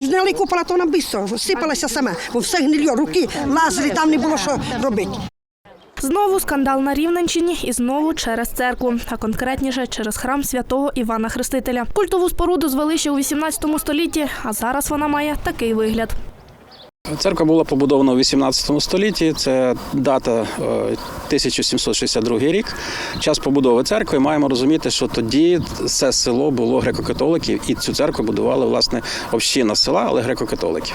Зняли купола, то вона швидко сипалася сама, бо все гнильо, руки лазили, там не було що робити. Знову скандал на Рівненщині і знову через церкву, а конкретніше через храм святого Івана Хрестителя. Культову споруду звели ще у 18 столітті, а зараз вона має такий вигляд. Церква була побудована у 18 столітті. Це дата е, 1762 рік. Час побудови церкви. Маємо розуміти, що тоді це село було греко-католиків, і цю церкву будували власне община села, але греко-католиків.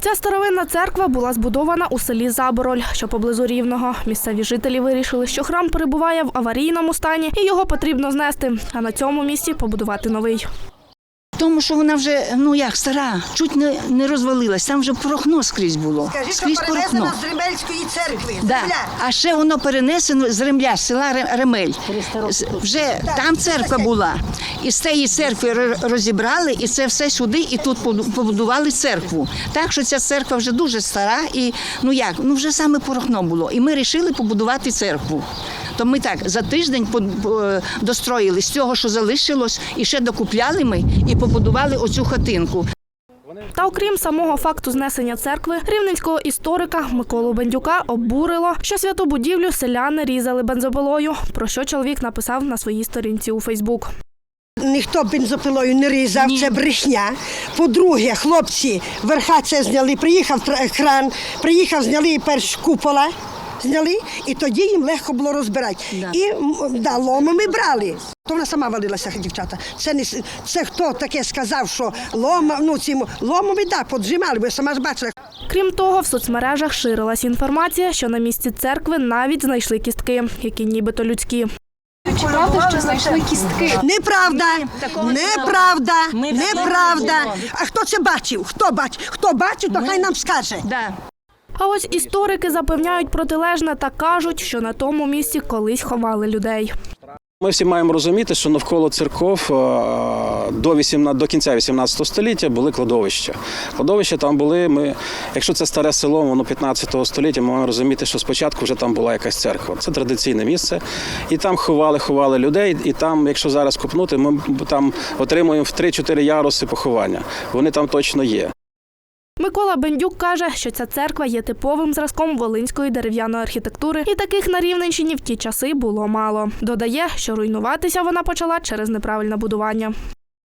Ця старовинна церква була збудована у селі Забороль, що поблизу Рівного. Місцеві жителі вирішили, що храм перебуває в аварійному стані і його потрібно знести, а на цьому місці побудувати новий. Тому що вона вже ну як стара, чуть не, не розвалилась. Там вже порохно скрізь було. скрізь порохно. з Ремельської церкви. Да. А ще воно перенесено з Ремля, з села Ремель. З- Вже там церква була. І з цієї церкви ро- розібрали, і це все сюди, і тут побу- побудували церкву. Так що ця церква вже дуже стара, і ну як, ну вже саме порохно було. І ми вирішили побудувати церкву. То ми так за тиждень достроїли з цього, що залишилось, і ще докупляли ми і побудували оцю хатинку. Та окрім самого факту знесення церкви, рівненського історика Миколу Бендюка обурило, що святу будівлю селяни різали бензопилою, про що чоловік написав на своїй сторінці у Фейсбук. Ніхто бензопилою не різав, це брехня. По-друге, хлопці верха це зняли, приїхав кран, приїхав, зняли перш купола. Зняли, і тоді їм легко було розбирати. І м, да, ломами брали. То вона сама валилася, дівчата. Це не це хто таке сказав, що лома, ну цим ломами да, поджимали, бо я сама ж бачила. Крім того, в соцмережах ширилась інформація, що на місці церкви навіть знайшли кістки, які нібито людські. Чи правда, що знайшли кістки? Неправда, неправда, неправда. А хто це бачив? Хто бачив? Хто бачив, то хай нам скаже. А ось історики запевняють протилежне та кажуть, що на тому місці колись ховали людей. Ми всі маємо розуміти, що навколо церков е, до 18, до кінця 18 століття були кладовища. Кладовища там були. Ми, якщо це старе село, воно 15 століття, ми маємо розуміти, що спочатку вже там була якась церква. Це традиційне місце. І там ховали, ховали людей. І там, якщо зараз копнути, ми там отримуємо в 3-4 яруси поховання. Вони там точно є. Микола Бендюк каже, що ця церква є типовим зразком волинської дерев'яної архітектури, і таких на Рівненщині в ті часи було мало. Додає, що руйнуватися вона почала через неправильне будування.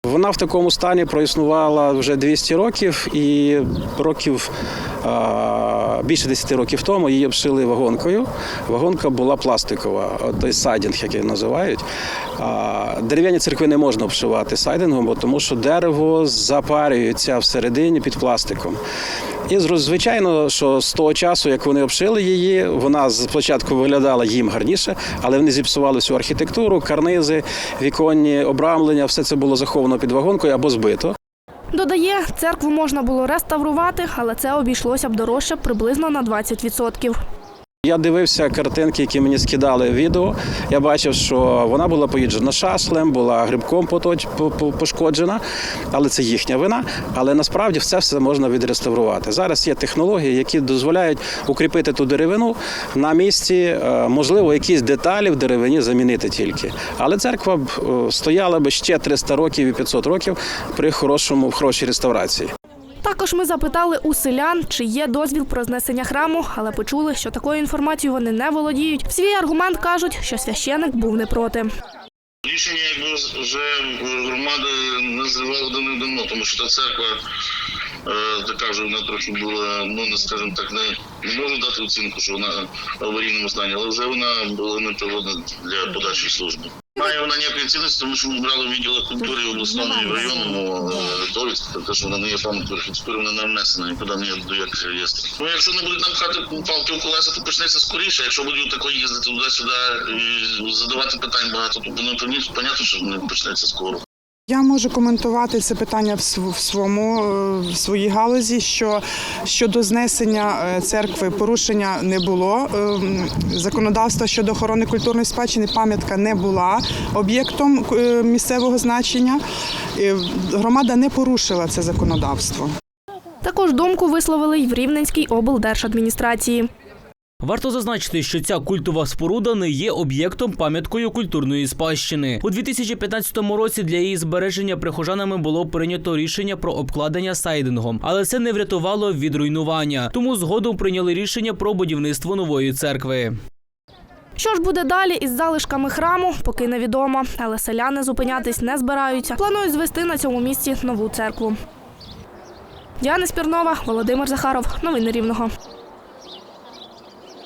Вона в такому стані проіснувала вже 200 років, і років більше 10 років тому її обшили вагонкою. Вагонка була пластикова, той сайдинг, як її називають. Дерев'яні церкви не можна обшивати сайдингом, тому що дерево запарюється всередині під пластиком. І звичайно, що з того часу, як вони обшили її, вона спочатку виглядала їм гарніше, але вони зіпсували всю архітектуру, карнизи, віконні обрамлення, все це було заховано під вагонкою або збито. Додає, церкву можна було реставрувати, але це обійшлося б дорожче приблизно на 20%. Я дивився картинки, які мені скидали відео. Я бачив, що вона була поїджена шаслем, була грибком пошкоджена, але це їхня вина. Але насправді все все можна відреставрувати. Зараз є технології, які дозволяють укріпити ту деревину на місці. Е, Можливо, якісь деталі в деревині замінити тільки. Але церква б е, стояла би ще 300 років і 500 років при хорошому хорошій реставрації. Також ми запитали у селян, чи є дозвіл про знесення храму, але почули, що такою інформацією вони не володіють. В свій аргумент кажуть, що священик був не проти. Рішення якби вже громада називала давним-давно, тому що та церква е, така вже вона трохи була, ну не скажімо так, не, не можу дати оцінку, що вона в аварійному стані, але вже вона була непригодна для подальшої служби. Має вона ніякої цінності, тому що ми брали в культури обласному і в районному довідку, те, що вона не є пам'ятною архітектури, вона не внесена, нікуди не до як реєстру. Ну, якщо не будуть нам пхати палки в колеса, то почнеться скоріше. Якщо будуть тако їздити туди-сюди і задавати питань багато, то ну, то ні, понятно, що не почнеться скоро. Я можу коментувати це питання в своєму е, в своїй галузі. Що щодо знесення е, церкви порушення не було. Е, м, Законодавство щодо охорони культурної спадщини пам'ятка не була об'єктом е, місцевого значення. Громада не порушила це законодавство. Також думку висловили й в Рівненській облдержадміністрації. Варто зазначити, що ця культова споруда не є об'єктом пам'яткою культурної спадщини. У 2015 році для її збереження прихожанами було прийнято рішення про обкладення сайдингом, але це не врятувало від руйнування. Тому згодом прийняли рішення про будівництво нової церкви. Що ж буде далі із залишками храму, поки невідомо, але селяни зупинятись не збираються. Планують звести на цьому місці нову церкву. Діана Спірнова, Володимир Захаров. Новини Рівного.